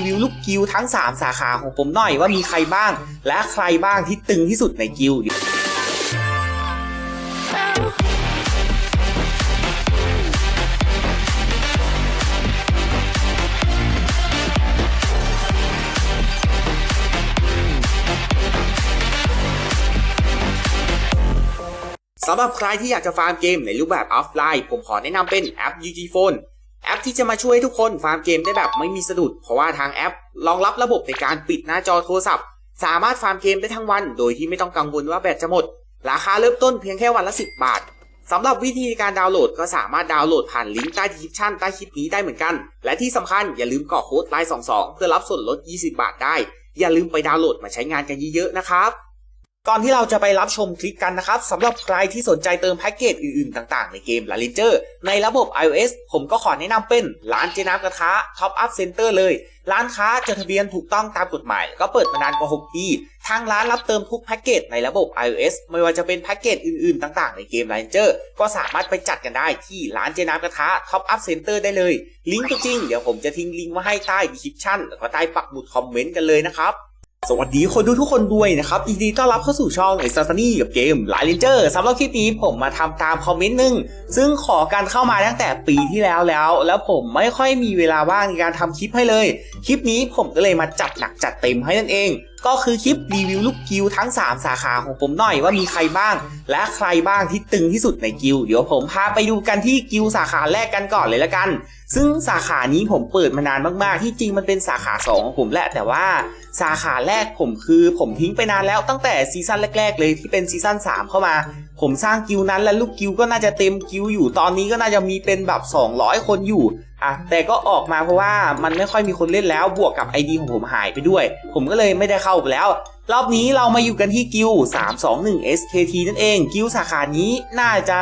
ีวิวลูกกิลทั้ง 3 สาขาของผมหน่อยว่ามีใครบ้าง และใครบ้างที่ตึงที่สุดในกิลด์สำหรับใครที่อยากจะฟาร์มเกมในรูปแบบออฟไลน์ ผมขอแนะนำเป็นแอป UG Phone แอปที่จะมาช่วยทุกคนฟาร์มเกมได้แบบไม่มีสะดุด เพราะว่าทางแอปรองรับระบบในการปิดหน้าจอโทรศัพท์ สามารถฟาร์มเกมได้ทั้งวัน โดยที่ไม่ต้องกังวลว่าแบตจะหมด ราคาเริ่มต้นเพียงแค่วันละ 10 บาทสำหรับวิธีการดาวน์โหลดก็สามารถดาวน์โหลดผ่านลิงก์ใต้ดีคริปชั่นใต้คลิปนี้ได้เหมือนกัน และที่สำคัญอย่าลืมกรอกโค้ดไลน์22 เพื่อรับส่วนลด 20 บาทได้ อย่าลืมไปดาวน์โหลดมาใช้งานกันเยอะๆนะครับ ก่อนที่เราจะไปรับชมคลิปกันนะครับสำหรับใครที่สนใจเติมแพ็กเกจอื่นๆ ต่างๆ ในเกม La r a n g e r ในระบบ iOS ผมก็ขอแนะนำเป็นร้านเจน้ำกระทะ Top Up Center เลย ร้านค้าจดทะเบียนถูกต้องตามกฎหมาย ก็เปิดมานานกว่า 6 ปี ทางร้านรับเติมทุกแพ็กเกจในระบบ iOS ไม่ว่าจะเป็นแพ็กเกจอื่นๆ ต่างๆ ในเกม La r a n g e r ก็สามารถไปจัดกันได้ที่ร้านเจน้ำกระทะ Top Up Center ได้เลย ลิงก์ตัวจริงเดี๋ยวผมจะทิ้งลิงก์ไว้ให้ใต้ดีคริปชั่นแล้วก็ใต้ปักหมุดคอมเมนต์กันเลยนะครับ สวัสดีคนดูทุกคนด้วยนะครับยินดีต้อนรับเข้าสู่ช่องไอซัตนี่กับเกมไลเลนเจอร์สำหรับคลิปนี้ผมมาทำตามคอมเมนต์หนึ่งซึ่งขอการเข้ามาตั้งแต่ปีที่แล้วแล้ว แล้วผมไม่ค่อยมีเวลาว่างในการทำคลิปให้เลย คลิปนี้ผมก็เลยมาจัดหนักจัดเต็มให้นั่นเอง ก็คือคลิปรีวิวลูกกิลทั้ง 3 สาขาของผมหน่อยว่ามีใครบ้าง และใครบ้างที่ตึงที่สุดในกิลเดี๋ยวผมพาไปดูกันที่กิลสาขาแรกกันก่อนเลยละกัน ซึ่งสาขานี้ผมเปิดมานานมากๆ ที่จริงมันเป็นสาขา 2 ของผมแหละแต่ว่าสาขาแรกผมคือผมทิ้งไปนานแล้วตั้งแต่ซีซั่นแรก ๆ เลยที่เป็นซีซั่น3 เข้ามา ผมสร้างกิลนั้นและลูกกิลก็น่าจะเต็มกิลอยู่ตอนนี้ก็น่าจะมีเป็นแบบ 200 คนอยู่อะแต่ก็ออกมาเพราะว่ามันไม่ค่อยมีคนเล่นแล้วบวกกับ ID ของผมหายไปด้วย ผมก็เลยไม่ได้เข้าไปแล้ว รอบนี้เรามาอยู่กันที่กิล321 SKT นั่นเอง กิลสาขานี้น่าจะ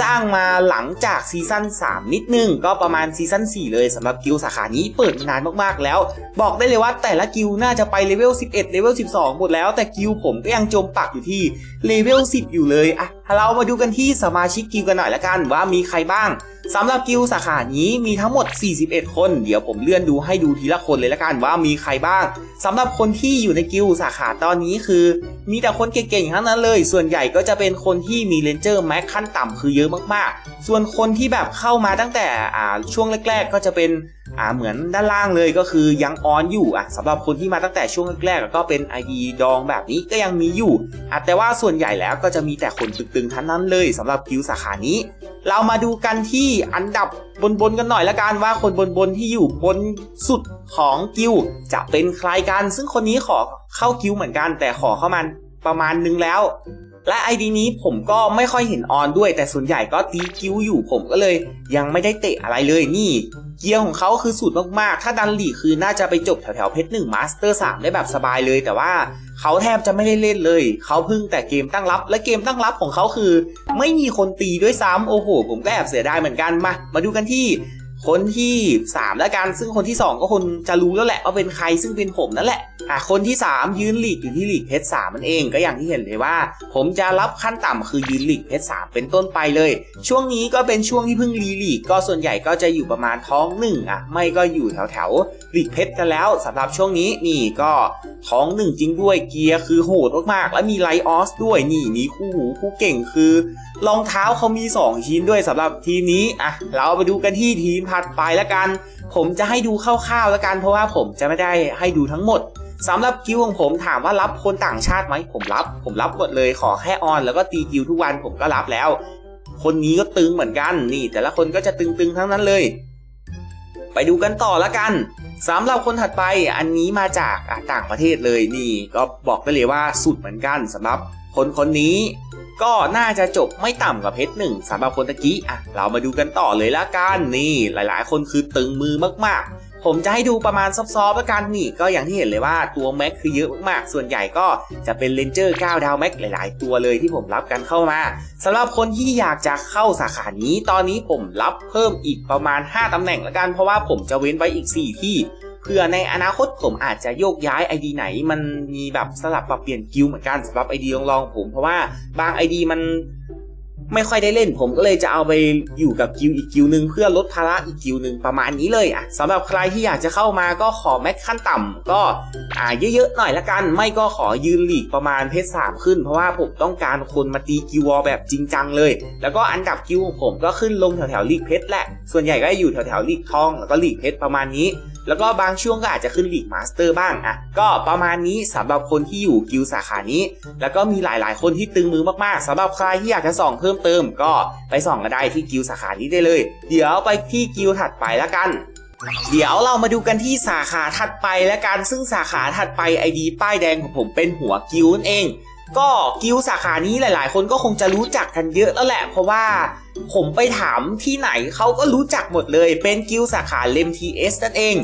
สร้างมาหลังจากซีซั่น3 นิดนึง ก็ประมาณซีซั่น4 เลยสำหรับกิลสาขานี้เปิดมานานมากๆแล้ว บอกได้เลยว่าแต่ละกิลน่าจะไปเลเวล11เลเวล12 หมดแล้ว แต่กิลผมก็ยังจมปักอยู่ที่เลเวล10 อยู่เลยอะ เรามาดูกันที่สมาชิกกิลกันหน่อยละกันว่ามีใครบ้างสำหรับกิลสาขานี้มีทั้งหมด 41 คน เดี๋ยวผมเลื่อนดูให้ดูทีละคนเลยละกันว่ามีใครบ้างสำหรับคนที่อยู่ในกิลสาขาตอนนี้คือ มีแต่คนเก่งๆทั้งนั้นเลย ส่วนใหญ่ก็จะเป็นคนที่มีเลนเจอร์แม็กขั้นต่ำคือเยอะมากๆ ส่วนคนที่แบบเข้ามาตั้งแต่ช่วงแรก ๆ ก็จะเป็น อ่าเหมือนด้านล่างเลยก็คือยังออนอยู่อะสำหรับคนที่มาตั้งแต่ช่วงแรกๆก็เป็น ID ดองแบบนี้ก็ยังมีอยู่อะแต่ว่าส่วนใหญ่แล้วก็จะมีแต่คนตึงๆทั้งนั้นเลยสำหรับกิลสาขานี้ เรามาดูกันที่อันดับบนๆกันหน่อยละกันว่าคนบนๆที่อยู่บนสุดของกิลจะเป็นใครกัน ซึ่งคนนี้ขอเข้ากิลเหมือนกัน แต่ขอเข้ามาประมาณนึงแล้ว และ ID นี้ผมก็ไม่ค่อยเห็นออนด้วย แต่ส่วนใหญ่ก็ตีกิวอยู่ผมก็เลย ยังไม่ได้เตะอะไรเลยนี่ เกียร์ของเขาคือสุดมากๆ ถ้าดันหลีคือน่าจะไปจบแถวๆเพชรหนึ่งมาสเตอร์สามได้แบบสบายเลย แต่ว่าเขาแทบจะไม่ได้เล่นเลย เขาพิ่งแต่เกมตั้งรับ และเกมตั้งรับของเขาคือ ไม่มีคนตีด้วยซ้ำโอ้โห ผมก็แอบเสียดายเหมือนกันมา มาดูกันที่ คนที่ 3 แล้วกัน ซึ่งคนที่ 2 ก็คนจะรู้แล้วแหละว่าเป็นใครซึ่งเป็นผมนั่นแหละอะคนที่ 3 ยืนหลีกอยู่ที่หลีกเพชรสามมันเองก็อย่างที่เห็นเลยว่า ผมจะรับขั้นต่ำคือยืนหลีกเพชรสามเป็นต้นไปเลย ช่วงนี้ก็เป็นช่วงที่เพิ่งรีลีกก็ส่วนใหญ่ก็จะอยู่ประมาณท้องหนึ่งอะไม่ก็อยู่แถวแถวหลีกเพชรกันแล้วสำหรับช่วงนี้นี่ก็ท้องหนึ่งจริงด้วยเกียร์คือโหดมากๆแล้วมีไลออสด้วยนี่มีคู่หูคู่เก่งคือรองเท้าเขามี 2 ชิ้นด้วยสำหรับทีมนี้อะเราไปดูกันที่ทีมถัดไปแล้วกัน ผมจะให้ดูคร่าวๆแล้วกัน เพราะว่าผมจะไม่ได้ให้ดูทั้งหมดสำหรับกิวของผมถามว่ารับคนต่างชาติไหมผมรับ ผมรับหมดเลยขอแค่ออนแล้วก็ตีกิวทุกวันผมก็รับแล้ว คนนี้ก็ตึงเหมือนกันนี่ แต่ละคนก็จะตึงๆทั้งนั้นเลย ไปดูกันต่อแล้วกันสำหรับคนถัดไปอันนี้มาจากต่างประเทศเลยนี่ ก็บอกได้เลยว่าสุดเหมือนกันสำหรับคนคนนี้ ก็น่าจะจบไม่ต่ำกว่าเพชรหนึ่งสำหรับคนตะกี้อะเรามาดูกันต่อเลยละกันนี่ หลายๆ คนคือตึงมือมากๆ ผมจะให้ดูประมาณซอฟๆแล้วกันนี่ ก็อย่างที่เห็นเลยว่าตัวแม็กคือเยอะมากๆ ส่วนใหญ่ก็จะเป็นเลนเจอร์9ดาวแม็กหลายๆ ตัวเลยที่ผมรับกันเข้ามาสำหรับคนที่อยากจะเข้าสาขานี้ ตอนนี้ผมรับเพิ่มอีกประมาณ 5ตำแหน่งแล้วกันเพราะว่าผมจะเว้นไว้อีก 4 ที่ เพื่อในอนาคตผมอาจจะโยกย้าย ID ไหน มันมีแบบสลับปรับเปลี่ยนกิลเหมือนกันสำหรับ ID ลองๆของผมเพราะว่าบาง ID มันไม่ค่อยได้เล่นผมก็เลยจะเอาไปอยู่กับกิลอีกกิลหนึ่งเพื่อลดภาระอีกกิลหนึ่งประมาณนี้เลยอะสำหรับใครที่อยากจะเข้ามาก็ขอแม็กขั้นต่ำก็อ่าเยอะๆหน่อยละกัน ไม่ก็ขอยืนหลีกประมาณเพชรสามขึ้น เพราะว่าผมต้องการคนมาตีกิลวอลแบบจริงจังเลย แล้วก็อันดับกิลของผมก็ขึ้นลงแถวๆลีกเพชรแหละ ส่วนใหญ่ก็อยู่แถวๆลีกทองแล้วก็ลีกเพชรประมาณนี้ แล้วก็บางช่วงก็อาจจะขึ้นลีกมาสเตอร์บ้างอะก็ประมาณนี้สำหรับคนที่อยู่กิลสาขานี้ แล้วก็มีหลายๆ คนที่ตึงมือมากๆสำหรับใครที่อยากจะส่องเพิ่มเติม ก็ไปส่องกันได้ที่กิลสาขานี้ได้เลย เดี๋ยวไปที่กิลถัดไปแล้วกันเดี๋ยวเรามาดูกันที่สาขาถัดไปแล้วกันซึ่งสาขาถัดไปไอดีป้ายแดงของผมเป็นหัวกิลนั่นเอง ก็กิลสาขานี้หลาย ๆ คนก็คงจะรู้จักกันเยอะแล้วแหละ เพราะว่าผมไปถามที่ไหนเขาก็รู้จักหมดเลย เป็นกิลสาขาเลมทีเอสนั่นเอง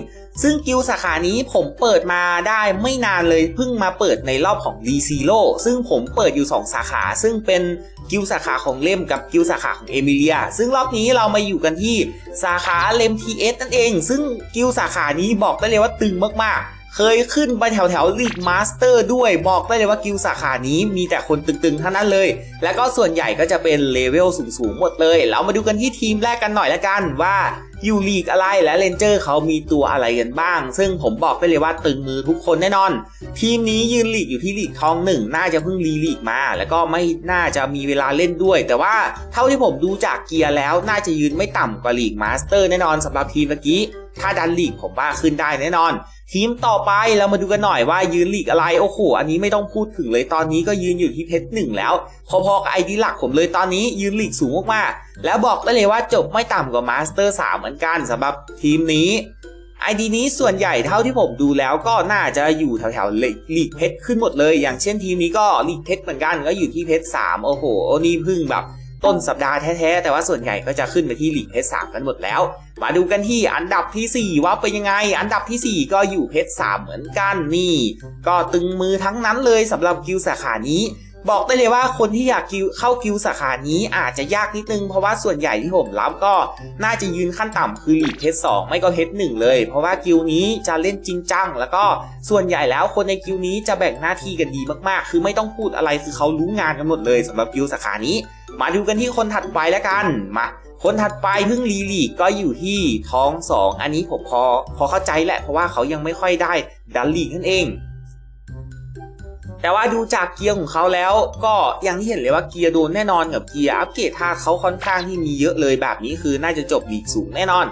ซึ่งกิลสาขานี้ผมเปิดมาได้ไม่นานเลยเพิ่งมาเปิดในรอบของรีซีโ o ซึ่งผมเปิดอยู่ 2 สาขา ซึ่งเป็นกิลสาขาของเลมกับกิลสาขาของเอมิเลีย ซึ่งรอบนี้เรามาอยู่กันที่สาขาเลมทีเอสนั่นเอง ซึ่งกิลสาขานี้บอกได้เลยว่าตึงมากๆ เคยขึ้นไปแถวแถวลีกมาสเตอร์ด้วยบอกได้เลยว่ากิลสาขานี้มีแต่คนตึงๆทั้งนั้นเลย แล้วก็ส่วนใหญ่ก็จะเป็นเลเวลสูงๆหมดเลย เรามาดูกันที่ทีมแรกกันหน่อยละกันว่าอยู่ลีกอะไรและเลนเจอร์เขามีตัวอะไรกันบ้าง ซึ่งผมบอกได้เลยว่าตึงมือทุกคนแน่นอน ทีมนี้ยืนลีกอยู่ที่ลีกทองหนึ่งน่าจะเพิ่งรีลีกมา แล้วก็ไม่น่าจะมีเวลาเล่นด้วย แต่ว่าเท่าที่ผมดูจากเกียร์แล้วน่าจะยืนไม่ต่ำกว่าลีกมาสเตอร์แน่นอนสำหรับทีมเมื่อกี้ ถ้าดันลีกผมว่าขึ้นได้แน่นอน ทีมต่อไปเรามาดูกันหน่อยว่ายืนลีกอะไร โอ้โห อันนี้ไม่ต้องพูดถึงเลยตอนนี้ก็ยืนอยู่ที่เพชรหนึ่งแล้ว พอๆกับไอดีหลักผมเลยตอนนี้ยืนลีกสูงมากๆ แล้วบอกได้เลยว่าจบไม่ต่ำกว่ามาสเตอร์3เหมือนกันสำหรับทีมนี้ไอดีนี้ส่วนใหญ่เท่าที่ผมดูแล้วก็น่าจะอยู่แถวๆลีกเพชรขึ้นหมดเลย อย่างเช่นทีมนี้ก็ลีกเพชรเหมือนกันก็อยู่ที่เพชร3โอ้โห นี่พึ่งแบบ ต้นสัปดาห์แท้ๆ แต่ว่าส่วนใหญ่ก็จะขึ้นไปที่หลีกเพชรสามกันหมดแล้ว มาดูกันที่อันดับทีสี่4 ว่าเป็นยังไง อันดับทีสี่ 4 ก็อยู่เพชรสามเหมือนกันนี่ ก็ตึงมือทั้งนั้นเลยสำหรับกิวสาขานี้ บอกได้เลยว่าคนที่อยากกิลเข้ากิลสาขานี้อาจจะยากนิดนึง เพราะว่าส่วนใหญ่ที่ผมรับก็น่าจะยืนขั้นต่ำคือลีกเพชรสองไม่ก็เพชรหนึ่งเลย เพราะว่ากิลนี้จะเล่นจริงจัง แล้วก็ส่วนใหญ่แล้วคนในกิลนี้จะแบ่งหน้าที่กันดีมากๆ คือไม่ต้องพูดอะไรคือเขารู้งานกันหมดเลยสำหรับกิลสาขานี้ มาดูกันที่คนถัดไปแล้วกันมาคนถัดไปเพิ่งรีลีกก็อยู่ที่ท้อง 2 อันนี้ผมพอพอเข้าใจแหละเพราะว่าเขายังไม่ค่อยได้ดันลีกนั่นเอง แต่ว่าดูจากเกียร์ของเขาแล้วก็อย่างที่เห็นเลยว่าเกียร์โดนแน่นอนกับเกียร์อัปเกรดท่าเขาค่อนข้างที่มีเยอะเลยแบบนี้คือน่าจะจบลีกสูงแน่นอน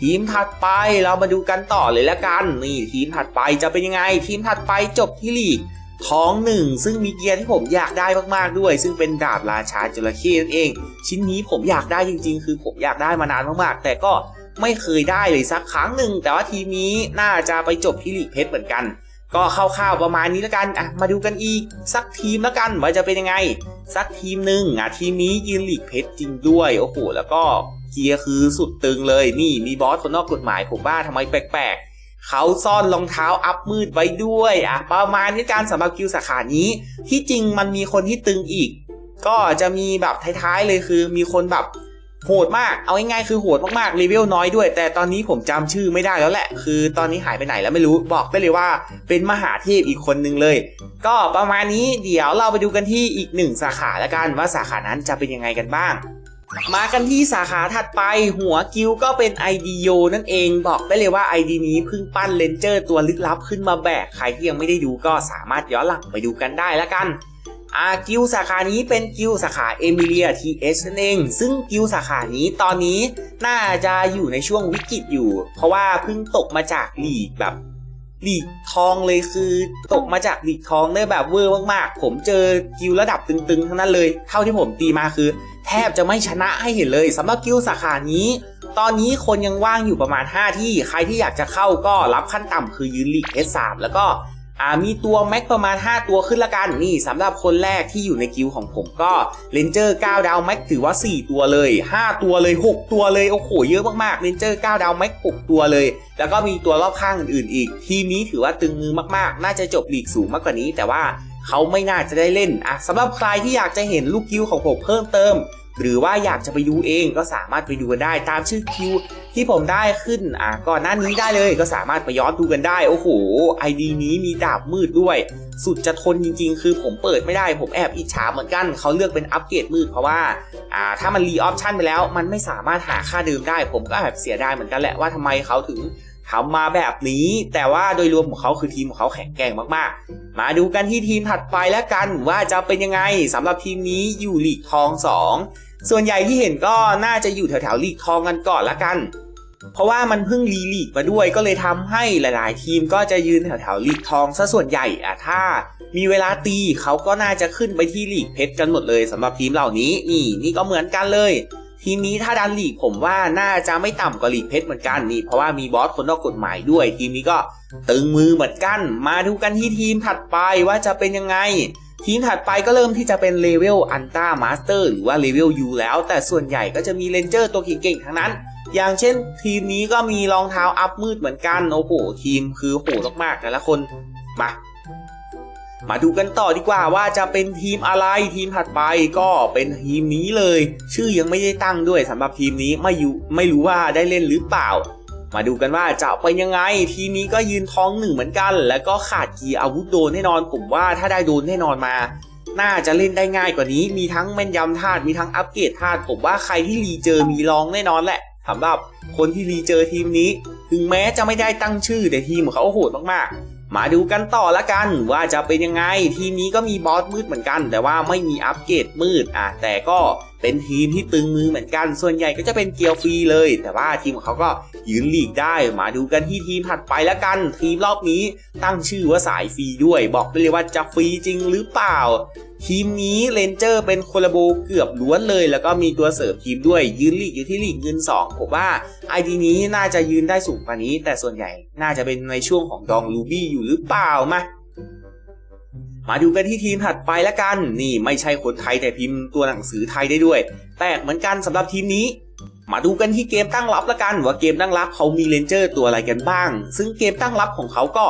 ทีมถัดไปเรามาดูกันต่อเลยละกันนี่ทีมถัดไปจะเป็นยังไง ทีมถัดไปจบที่ลีกท้องหนึ่งซึ่งมีเกียร์ที่ผมอยากได้มากๆด้วย ซึ่งเป็นดาบราชาจระเข้นั่นเอง ชิ้นนี้ผมอยากได้จริง ๆ คือผมอยากได้มานานมากๆ แต่ก็ไม่เคยได้เลยสักครั้งหนึ่งแต่ว่าทีมนี้น่าจะไปจบที่ลีกเพชรเหมือนกัน ก็คร่าวๆประมาณนี้แล้วกันอะมาดูกันอีกสักทีมแล้วกันว่าจะเป็นยังไง สักทีมหนึ่งอะทีมนี้ยืนหลีกเพชรจริงด้วยโอ้โหแล้วก็เกียร์คือสุดตึงเลยนี่มีบอสคนนอกกฎหมายผมว่าทำไมแปลกๆ เขาซ่อนรองเท้าอัพมืดไว้ด้วยอะประมาณนี้การสำหรับกิลสาขานี้ ที่จริงมันมีคนที่ตึงอีก ก็จะมีแบบท้ายๆเลยคือมีคนแบบ โหดมาก เอาง่ายๆคือโหดมากๆเลเวลน้อยด้วย แต่ตอนนี้ผมจำชื่อไม่ได้แล้วแหละ คือตอนนี้หายไปไหนแล้วไม่รู้ บอกได้เลยว่าเป็นมหาเทพอีกคนนึงเลย ก็ประมาณนี้เดี๋ยวเราไปดูกันที่อีกหนึ่งสาขาแล้วกันว่าสาขานั้นจะเป็นยังไงกันบ้างมากันที่สาขาถัดไปหัวกิลก็เป็น IDO นั่นเองบอกได้เลยว่า ID นี้เพิ่งปั้นเลนเจอร์ตัวลึกลับขึ้นมาแบก ใครที่ยังไม่ได้ดูก็สามารถย้อนหลังไปดูกันได้แล้วกัน อากิลสาขานี้เป็นกิลสาขาเอมิเลียทีเอสนั่นเอง ซึ่งกิลสาขานี้ตอนนี้น่าจะอยู่ในช่วงวิกฤตอยู่ เพราะว่าเพิ่งตกมาจากหลีกแบบหลีกทองเลยคือตกมาจากหลีกทองได้แบบเวอร์มากๆ ผมเจอกิลระดับตึงๆทั้งนั้นเลย เท่าที่ผมตีมาคือ แทบจะไม่ชนะให้เห็นเลยสำหรับกิลสาขานี้ ตอนนี้คนยังว่างอยู่ประมาณ 5 ที่ ใครที่อยากจะเข้าก็รับขั้นต่ำคือยืนลีก S3 แล้วก็ อ่ามีตัวแม็กประมาณ 5 ตัวขึ้นละกันนี่สำหรับคนแรกที่อยู่ในกิลของผมก็เลนเจอร์9ดาวแม็กถือว่า 4 ตัวเลย 5 ตัวเลย 6 ตัวเลย โอ้โหเยอะมากๆเลนเจอร์9ดาวแม็ก6ตัวเลย แล้วก็มีตัวรอบข้างอื่นๆอีก ทีมนี้ถือว่าตึงมือมากๆ น่าจะจบลีกสูงมากกว่านี้ แต่ว่าเขาไม่น่าจะได้เล่นอะสำหรับใครที่อยากจะเห็นลูกกิลของผมเพิ่มเติม หรือว่าอยากจะไปดูเองก็สามารถไปดูกันได้ตามชื่อคิวที่ผมได้ขึ้นอะก่อนหน้านี้ได้เลยก็สามารถไปย้อนดูกันได้ โอ้โหไอดีนี้มีดาบมืดด้วย สุดจะทนจริง ๆ คือผมเปิดไม่ได้ ผมแอบอิจฉาเหมือนกันเขาเลือกเป็นอัปเกรดมืดเพราะว่าอ่าถ้ามันรีออปชั่นไปแล้ว มันไม่สามารถหาค่าเดิมได้ ผมก็แอบเสียดายเหมือนกันแหละว่าทำไมเขาถึงทำมาแบบนี้ แต่ว่าโดยรวมของเขาคือทีมของเขาแข็งแกร่งมากๆ มาดูกันที่ทีมถัดไปแล้วกันว่าจะเป็นยังไงสำหรับทีมนี้อยู่ลีกทอง 2 ส่วนใหญ่ที่เห็นก็น่าจะอยู่แถวๆลีกทองกันก่อนละกัน เพราะว่ามันเพิ่งรีลีกมาด้วยก็เลยทำให้หลาย ๆ ทีมก็จะยืนแถวๆลีกทองซะส่วนใหญ่อะถ้า มีเวลาตีเขาก็น่าจะขึ้นไปที่ลีกเพชรกันหมดเลยสำหรับทีมเหล่านี้นี่นี่ก็เหมือนกันเลย ทีมนี้ถ้าดันลีกผมว่าน่าจะไม่ต่ำกว่าลีกเพชรเหมือนกันนี่เพราะว่ามีบอสคนนอกกฎหมายด้วย ทีมนี้ก็ตึงมือเหมือนกัน มาดูกันที่ทีมถัดไปว่าจะเป็นยังไง ทีมถัดไปก็เริ่มที่จะเป็นเลเวลอันต้ามาสเตอร์หรือว่าเลเวลยูแล้ว แต่ส่วนใหญ่ก็จะมีเลนเจอร์ตัวเก่งๆทั้งนั้น อย่างเช่น ทีมนี้ก็มีรองเท้าอัพมืดเหมือนกันโอ้โหทีมคือโหดมากๆแต่ละคนมามาดูกันต่อดีกว่าว่าจะเป็นทีมอะไรทีมถัดไปก็เป็นทีมนี้เลย ชื่อยังไม่ได้ตั้งด้วยสำหรับทีมนี้ไม่อยู่ไม่รู้ว่าได้เล่นหรือเปล่า มาดูกันว่าจะเป็นยังไง ทีนี้ก็ยืนท้องหนึ่งเหมือนกัน แล้วก็ขาดกีอาวุธโดนแน่นอน ผมว่าถ้าได้โดนแน่นอนมา น่าจะเล่นได้ง่ายกว่านี้ มีทั้งแม่นยำธาตุมีทั้งอัปเกรดธาตุผมว่าใครที่รีเจอมีรองแน่นอนแหละสำหรับคนที่รีเจอทีมนี้ ถึงแม้จะไม่ได้ตั้งชื่อแต่ทีมของเขาโหดมากๆมาดูกันต่อละกันว่าจะเป็นยังไง ทีมนี้ก็มีบอสมืดเหมือนกัน แต่ว่าไม่มีอัปเกรดมืดอะแต่ก็ เป็นทีมที่ตึงมือเหมือนกัน ส่วนใหญ่ก็จะเป็นเกียวฟรีเลย แต่ว่าทีมของเขาก็ยืนหลีกได้ มาดูกันที่ทีมถัดไปและกัน ทีมรอบนี้ตั้งชื่อว่าสายฟรีด้วย บอกไปเลยว่าจะฟรีจริงหรือเปล่า ทีมนี้เลนเจอร์เป็นโคลาโบเกือบล้วนเลย แล้วก็มีตัวเสริมทีมด้วย ยืนลีกอยู่ที่ลีกเงิน2ผมว่าไอดีนี้น่าจะยืนได้สูงกว่านี้ แต่ส่วนใหญ่น่าจะเป็นในช่วงของดองลูบี้อยู่หรือเปล่ามา มาดูกันที่ทีมถัดไปละกัน นี่ไม่ใช่คนไทยแต่พิมพ์ตัวหนังสือไทยได้ด้วยแปลกเหมือนกันสำหรับทีมนี้ มาดูกันที่เกมตั้งรับละกัน ว่าเกมตั้งรับเขามีเลนเจอร์ตัวอะไรกันบ้าง ซึ่งเกมตั้งรับของเขาก็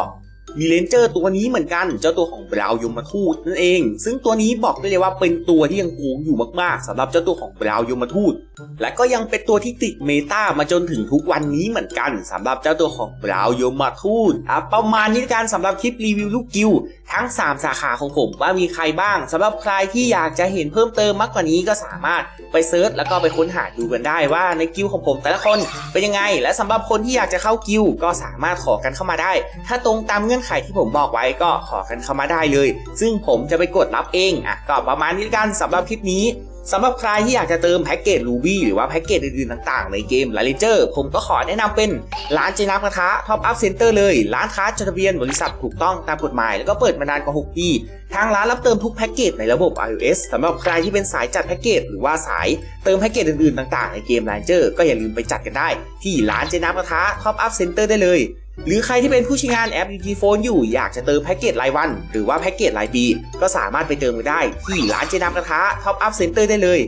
มีเลนเจอร์ตัวนี้เหมือนกัน เจ้าตัวของบราวยมทูตนั่นเอง ซึ่งตัวนี้บอกได้เลยว่าเป็นตัวที่ยังโกงอยู่มากๆสำหรับเจ้าตัวของบราวยมทูต และก็ยังเป็นตัวที่ติดเมตามาจนถึงทุกวันนี้เหมือนกันสำหรับเจ้าตัวของบราวยมทูตอะประมาณนี้การสำหรับคลิปรีวิวลูกกิวทั้ง 3 สาขาของผมว่ามีใครบ้างสำหรับใครที่อยากจะเห็นเพิ่มเติมมากกว่านี้ก็สามารถไปเซิร์ชแล้วก็ไปค้นหาดูกันได้ว่าในกิวของผมแต่ละคนเป็นยังไง และสำหรับคนที่อยากจะเข้ากิวก็สามารถขอกันเข้ามาได้ ถ้าตรงตามเงื่อนไขที่ผมบอกไว้ก็ขอกันเข้ามาได้เลย ซึ่งผมจะไปกดรับเองอะก็ประมาณนี้กันสำหรับคลิปนี้สำหรับใครที่อยากจะเติมแพ็กเกจ Ruby หรือว่าแพ็กเกจอื่นๆต่างๆ ในเกมล l เลเจอร์ผมก็ขอแนะนำเป็นร้านเจนับกระทะท็อปอัพเซ็นเตอร์เลย ร้านค้าจดทะเบียนบริษัทถูกต้องตามกฎหมาย แล้วก็เปิดมานานกว่า 6 ปี ทางร้านรับเติมทุกแพ็กเกจในระบบ iOS สำหรับใครที่เป็นสายจัดแพ็กเกจหรือว่าสายเติมแพ็กเกจอื่นๆต่างๆ ในเกม l ล l เจอร์ก็อย่าลืมไปจัดกันได้ ที่ร้านเจนับกระทะท็อปอัพเซ็นเตอร์ได้เลย หรือใครที่เป็นผู้ใช้งานแอป UG Phone อยู่อยากจะเติมแพ็กเกจรายวัน หรือว่าแพ็กเกจรายปี ก็สามารถไปเติมกันได้ที่ร้านเจนามกระทะท็อปอัพเซ็นเตอร์ได้เลย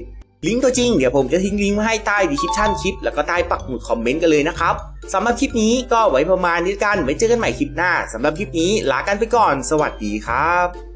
ลิงก์ตัวจริงเดี๋ยวผมจะทิ้งลิงก์ไว้ให้ใต้ดีคริปชั่นคลิป แล้วก็ใต้ปักหมุดคอมเมนต์กันเลยนะครับสำหรับคลิปนี้ก็ไว้ประมาณนี้กันไว้เจอกันใหม่คลิปหน้าสำหรับคลิปนี้ลากันไปก่อน สวัสดีครับ